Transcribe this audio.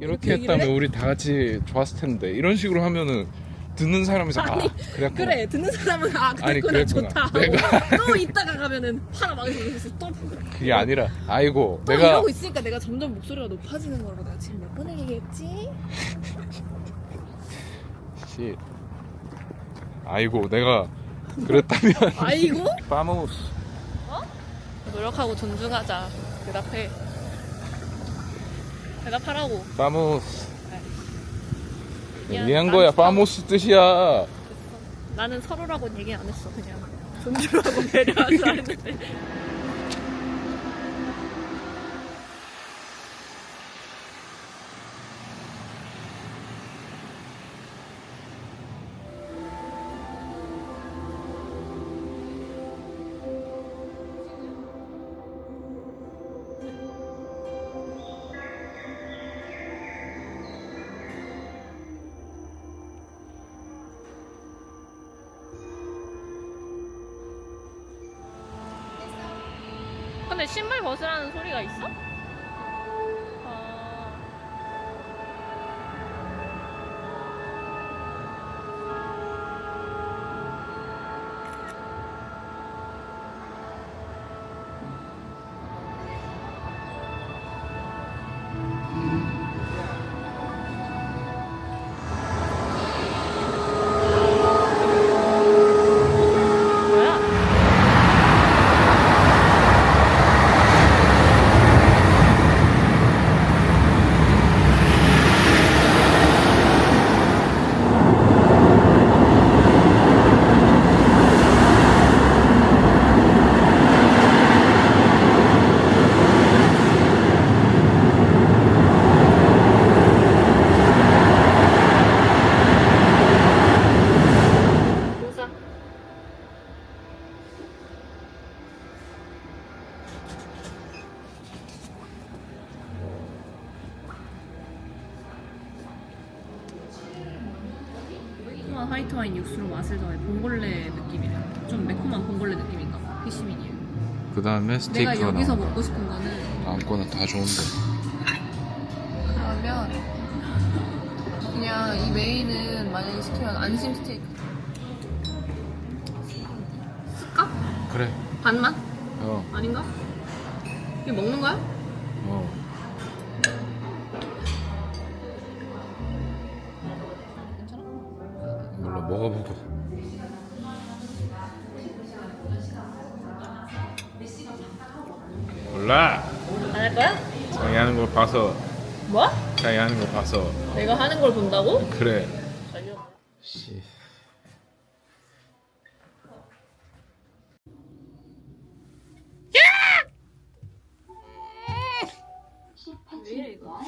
이렇게 했다면 해? 우리 다 같이 좋았을 텐데. 이런 식으로 하면은 듣는 사람에서 아 그랬구나. 그래 듣는 사람은 아 아니, 그랬구나 그랬구나. 좋다. 내가- 또 이따가 가면은 하나 망해서 또, 그게 아니라 아이고 또 내가 이러고 있으니까 내가 점점 목소리가 높아지는 거라고 내가 지금 몇 번을 얘기했지? 씨. 아이고 내가 그랬다면. 아이고? 파모스. 노력하고 존중하자. 대답해 대답하라고. 파모스. 미안, 미안 난 거야. 참- 파모스 뜻이야. 나는 서로라고 얘기 안 했어 그냥. 존중하고 배려하자 했는데 근데 신발 벗으라는 소리가 있어? 화이트 와인 육수로 맛을 더해 봉골레 느낌이래. 좀 매콤한 봉골레 느낌인가 봐. 피시민이에요. 그 다음에 내가 여기서 먹고 싶은 거는 아무거나 다 좋은데 그러면 그냥 이 메인은 만약에 시키면 안심 스테이크 쓸까? 그래 반만? 어 아닌가? 이거 먹는 거야? 어. 먹어보고 몰라 안 할 거야? 자기 하는 걸 봐서 뭐? 자기 하는 거 봐서 내가 하는 걸 본다고? 그래. 씨 왜 이래 이거?